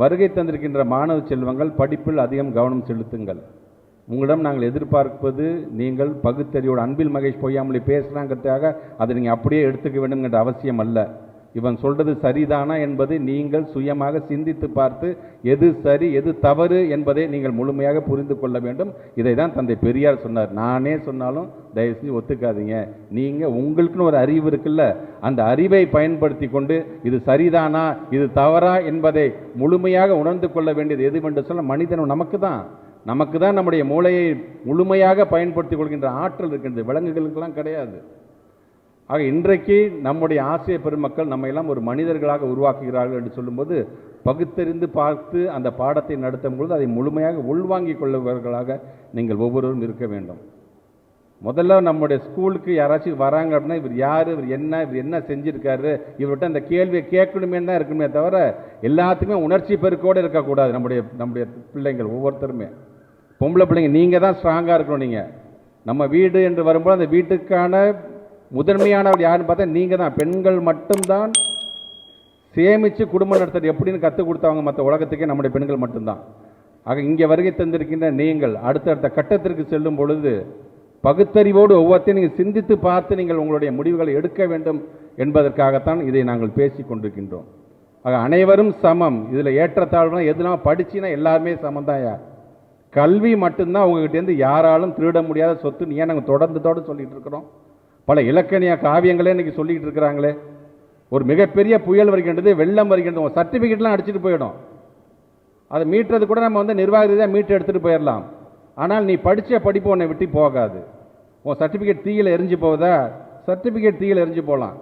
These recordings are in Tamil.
வருகை தந்திருக்கின்ற மாணவ செல்வங்கள் படிப்பில் அதிகம் கவனம் செலுத்துங்கள். உங்களிடம் நாங்கள் எதிர்பார்ப்பது நீங்கள் பகுத்தறிவோடு அன்பில் மகேஷ் பொய்யாமொழி பேசுகிறாங்கிறதுக்காக அதை நீங்கள் அப்படியே எடுத்துக்க வேண்டும்ங்கிற அவசியம் அல்ல. இவன் சொல்றது சரிதானா என்பது நீங்கள் சுயமாக சிந்தித்து பார்த்து எது சரி எது தவறு என்பதை நீங்கள் முழுமையாக புரிந்து கொள்ள வேண்டும். இதை தான் தந்தை பெரியார் சொன்னார். நானே சொன்னாலும் தயவு செஞ்சு ஒத்துக்காதீங்க. நீங்கள் உங்களுக்குன்னு ஒரு அறிவு இருக்குல்ல அந்த அறிவை பயன்படுத்தி கொண்டு இது சரிதானா இது தவறா என்பதை முழுமையாக உணர்ந்து கொள்ள வேண்டியது எதுவென்று சொல்ல மனிதன் நமக்கு தான் நமக்கு தான் நம்முடைய மூளையை முழுமையாக பயன்படுத்திக் கொள்கின்ற ஆற்றல் இருக்கின்றது. விலங்குகளுக்கெல்லாம் கிடையாது. ஆக இன்றைக்கு நம்முடைய ஆசிரிய பெருமக்கள் நம்ம எல்லாம் ஒரு மனிதர்களாக உருவாக்குகிறார்கள் என்று சொல்லும்போது பகுத்தறிந்து பார்த்து அந்த பாடத்தை நடத்தும் பொழுது அதை முழுமையாக உள்வாங்கிக் கொள்ளுபவர்களாக நீங்கள் ஒவ்வொருவரும் இருக்க வேண்டும். முதல்ல நம்முடைய ஸ்கூலுக்கு யாராச்சும் வராங்க அப்படின்னா இவர் யார் இவர் என்ன இவர் என்ன செஞ்சுருக்காரு இவர்கிட்ட அந்த கேள்வியை கேட்கணுமே தான் இருக்கணுமே தவிர எல்லாத்துக்குமே உணர்ச்சி பெருக்கோடு இருக்கக்கூடாது நம்முடைய நம்முடைய பிள்ளைங்கள் ஒவ்வொருத்தருமே. பொம்பளை பிள்ளைங்க நீங்கள் தான் ஸ்ட்ராங்காக இருக்கணும் நீங்கள் நம்ம வீடு என்று வரும்போது அந்த வீட்டுக்கான முதன்மையானவர் யாருன்னு பார்த்தா நீங்கள் தான் பெண்கள் மட்டும்தான் சேமித்து குடும்பம் நடத்துறது எப்படின்னு கற்றுக் கொடுத்தவங்க மற்ற உலகத்துக்கே நம்முடைய பெண்கள் மட்டும்தான். ஆக இங்கே வருகை தந்திருக்கின்ற நீங்கள் அடுத்தடுத்த கட்டத்திற்கு செல்லும் பொழுது பகுத்தறிவோடு ஒவ்வொருத்தையும் நீங்கள் சிந்தித்து பார்த்து நீங்கள் உங்களுடைய முடிவுகளை எடுக்க வேண்டும் என்பதற்காகத்தான் இதை நாங்கள் பேசி கொண்டிருக்கின்றோம். ஆக அனைவரும் சமம். இதில் ஏற்றத்தாழ்வுனா எதுனா படிச்சுன்னா எல்லாருமே சமந்தாயா கல்வி மட்டும்தான் உங்ககிட்டேருந்து யாராலும் திருட முடியாத சொத்துன்னு ஏன் நாங்கள் தொடர்ந்து தொடர்ந்து சொல்லிட்டு இருக்கிறோம்? பல இலக்கணிய காவியங்களே இன்னைக்கு சொல்லிக்கிட்டு இருக்கிறாங்களே. ஒரு மிகப்பெரிய புயல் வருகின்றது வெள்ளம் வருகின்றது உங்கள் சர்டிஃபிகேட்லாம் அடிச்சுட்டு போயிடும். அதை மீட்டுறது கூட நம்ம வந்து நிர்வாக ரீதியாக மீட்டு எடுத்துகிட்டு போயிடலாம். ஆனால் நீ படித்த படிப்பு உன்னை விட்டு போகாது. உன் சர்டிஃபிகேட் தீயில் எரிஞ்சு போகுதா? சர்டிஃபிகேட் தீயில் எரிஞ்சு போகலாம்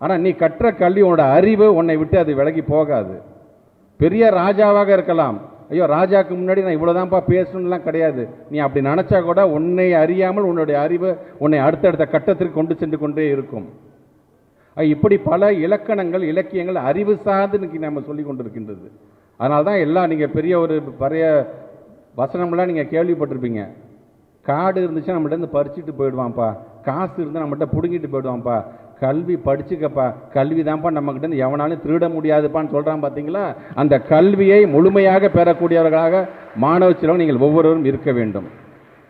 ஆனால் நீ கற்ற கல்வி உன்னோட அறிவு உன்னை விட்டு அது விலகி போகாது. பெரிய ராஜாவாக இருக்கலாம். ஐயோ ராஜாக்கு முன்னாடி நான் இவ்வளோதான்ப்பா பேசணும்லாம் கிடையாது. நீ அப்படி நினச்சா கூட உன்னை அறியாமல் உன்னுடைய அறிவு உன்னை அடுத்தடுத்த கட்டத்திற்கு கொண்டு சென்று கொண்டே இருக்கும். இப்படி பல இலக்கணங்கள் இலக்கியங்கள் அறிவு சார்ந்து இன்னைக்கு நம்ம சொல்லி கொண்டிருக்கின்றது. அதனால தான் எல்லாம் நீங்கள் பெரிய ஒரு பழைய வசனம்லாம் நீங்கள் கேள்விப்பட்டிருப்பீங்க. காடு இருந்துச்சுன்னா நம்மகிட்ட இருந்து பறிச்சுட்டு போயிடுவான்ப்பா. காசு இருந்தால் நம்மகிட்ட பிடுங்கிட்டு போயிடுவான்ப்பா. கல்வி படிச்சுக்கப்பா கல்வி தான்ப்பா நம்மகிட்ட இருந்து எவனாலும் திருட முடியாதுப்பான்னு சொல்கிறான் பார்த்தீங்களா அந்த கல்வியை முழுமையாக பெறக்கூடியவர்களாக மாணவ செலவு நீங்கள் ஒவ்வொருவரும் இருக்க வேண்டும்.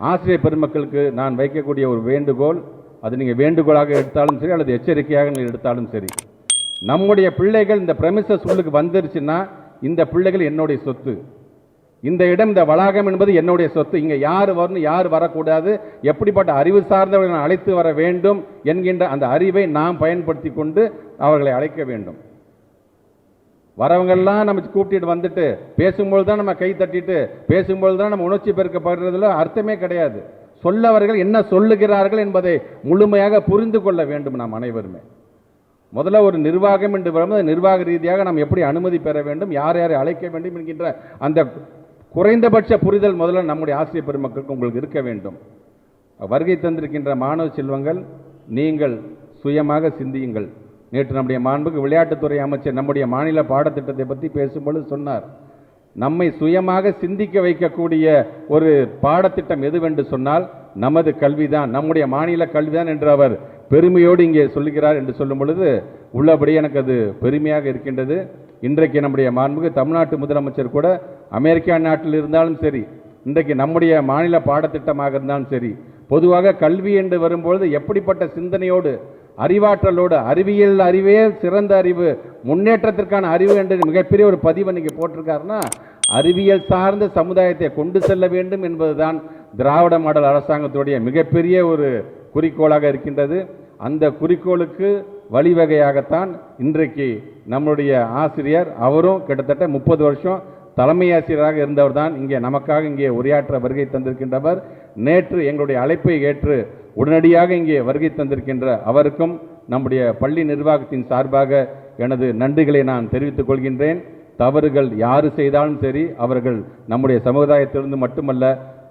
ஆசிரியர் பெருமக்களுக்கு நான் வைக்கக்கூடிய ஒரு வேண்டுகோள் அது நீங்கள் வேண்டுகோளாக எடுத்தாலும் சரி அல்லது எச்சரிக்கையாக நீங்கள் எடுத்தாலும் சரி. நம்முடைய பிள்ளைகள் இந்த பிரமிசஸ் ஸ்கூலுக்கு வந்துருச்சுன்னா இந்த பிள்ளைகள் என்னுடைய சொத்து. இந்த இடம் இந்த வளாகம் என்பது என்னுடைய சொத்து. இங்கே யார் வரணும் யார் வரக்கூடாது. எப்படிப்பட்ட அறிவு சார்ந்தவர்களை நான் அழைத்து வர வேண்டும் என்கின்ற அந்த அறிவை நாம் பயன்படுத்தி கொண்டு அவர்களை அழைக்க வேண்டும். வரவங்கெல்லாம் நம்ம கூப்பிட்டு வந்துட்டு பேசும்பொழுது தான் நம்ம கை தட்டிட்டு பேசும்பொழுது தான் நம்ம உணர்ச்சி பெருக்கப்படுறதுல அர்த்தமே கிடையாது. சொல்லவர்கள் என்ன சொல்லுகிறார்கள் என்பதை முழுமையாக புரிந்து கொள்ள வேண்டும் நாம் அனைவருமே. முதல்ல ஒரு நிர்வாகம் என்று வரும்போது நிர்வாக ரீதியாக நாம் எப்படி அனுமதி பெற வேண்டும் யார் யாரை அழைக்க வேண்டும் என்கின்ற அந்த குறைந்தபட்ச புரிதல் முதல்ல நம்முடைய ஆசிரியர் பெருமக்களுக்கு உங்களுக்கு இருக்க வேண்டும். வருகை தந்திருக்கின்ற மாணவ செல்வங்கள் நீங்கள் சுயமாக சிந்தியுங்கள். நேற்று நம்முடைய மாண்புக்கு விளையாட்டுத்துறை அமைச்சர் நம்முடைய மாநில பாடத்திட்டத்தை பற்றி பேசும்பொழுது சொன்னார். நம்மை சுயமாக சிந்திக்க வைக்கக்கூடிய ஒரு பாடத்திட்டம் எதுவென்று சொன்னால் நமது கல்விதான் நம்முடைய மாநில கல்விதான் என்று அவர் பெருமையோடு இங்கே சொல்லுகிறார் என்று சொல்லும் பொழுது உள்ளபடி எனக்கு அது பெருமையாக இருக்கின்றது. இன்றைக்கு நம்முடைய மாண்புக்கு தமிழ்நாட்டு முதலமைச்சர் கூட அமெரிக்கா நாட்டில் இருந்தாலும் சரி இன்றைக்கு நம்முடைய மாநில பாடத்திட்டமாக இருந்தாலும் சரி பொதுவாக கல்வி என்று வரும்பொழுது எப்படிப்பட்ட சிந்தனையோடு அறிவாற்றலோடு அறிவியல் அறிவே சிறந்த அறிவு முன்னேற்றத்திற்கான அறிவு என்று மிகப்பெரிய ஒரு பதிவு நீங்கள் போட்டிருக்காருன்னா அறிவியல் சார்ந்த சமுதாயத்தை கொண்டு செல்ல வேண்டும் என்பதுதான் திராவிட மாடல் அரசாங்கத்துடைய மிகப்பெரிய ஒரு குறிக்கோளாக இருக்கின்றது. அந்த குறிக்கோளுக்கு வழிவகையாகத்தான் இன்றைக்கு நம்முடைய ஆசிரியர் அவரும் கிட்டத்தட்ட முப்பது வருஷம் தலைமை ஆசிரியராக இருந்தவர் தான். இங்கே நமக்காக இங்கே உரையாற்ற வருகை தந்திருக்கின்றவர். நேற்று எங்களுடைய அழைப்பை ஏற்று உடனடியாக இங்கே வருகை தந்திருக்கின்ற அவருக்கும் நம்முடைய பள்ளி நிர்வாகத்தின் சார்பாக எனது நன்றிகளை நான் தெரிவித்துக் கொள்கின்றேன். தவறுகள் யாரு செய்தாலும் சரி அவர்கள் நம்முடைய சமுதாயத்திலிருந்து மட்டுமல்ல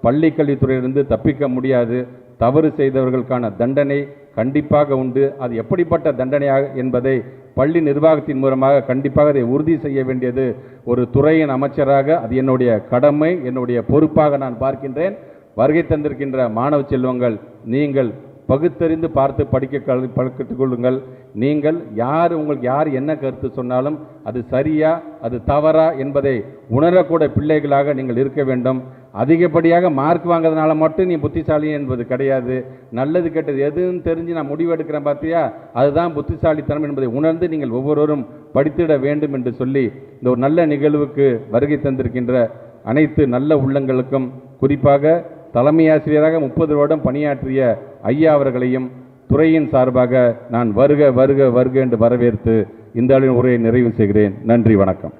பள்ளி கல்வித்துறையிலிருந்து தப்பிக்க முடியாது. தவறு செய்தவர்களுக்கான தண்டனை கண்டிப்பாக உண்டு. அது எப்படிப்பட்ட தண்டனையாக என்பதை பள்ளி நிர்வாகத்தின் மூலமாக கண்டிப்பாக அதை உறுதி செய்ய வேண்டியது ஒரு துறையின் அமைச்சராக அது என்னுடைய கடமை என்னுடைய பொறுப்பாக நான் பார்க்கின்றேன். வருகை தந்திருக்கின்ற மாணவ செல்வங்கள் நீங்கள் பகுத்தறிந்து பார்த்து படிக்க கல் கொள்ளுங்கள். நீங்கள் யார் உங்களுக்கு யார் என்ன கருத்து சொன்னாலும் அது சரியா அது தவறா என்பதை உணரக்கூட பிள்ளைகளாக நீங்கள் இருக்க வேண்டும். அதிகப்படியாக மார்க் வாங்கிறதுனால மட்டும் நீ புத்திசாலி என்பது கிடையாது. நல்லது கெட்டது எதுன்னு தெரிஞ்சு நான் முடிவு எடுக்கிறேன் பார்த்தியா அதுதான் புத்திசாலித்தனம் என்பதை உணர்ந்து நீங்கள் ஒவ்வொருவரும் படித்திட வேண்டும் என்று சொல்லி இந்த ஒரு நல்ல நிகழ்வுக்கு வருகை தந்திருக்கின்ற அனைத்து நல்ல உள்ளங்களுக்கும் குறிப்பாக தலைமை ஆசிரியராக முப்பது வருடம் பணியாற்றிய ஐயா அவர்களையும் துறையின் சார்பாக நான் வருக வருக வருக என்று வரவேற்று இந்த அளவின் உரையை நிறைவு செய்கிறேன். நன்றி வணக்கம்.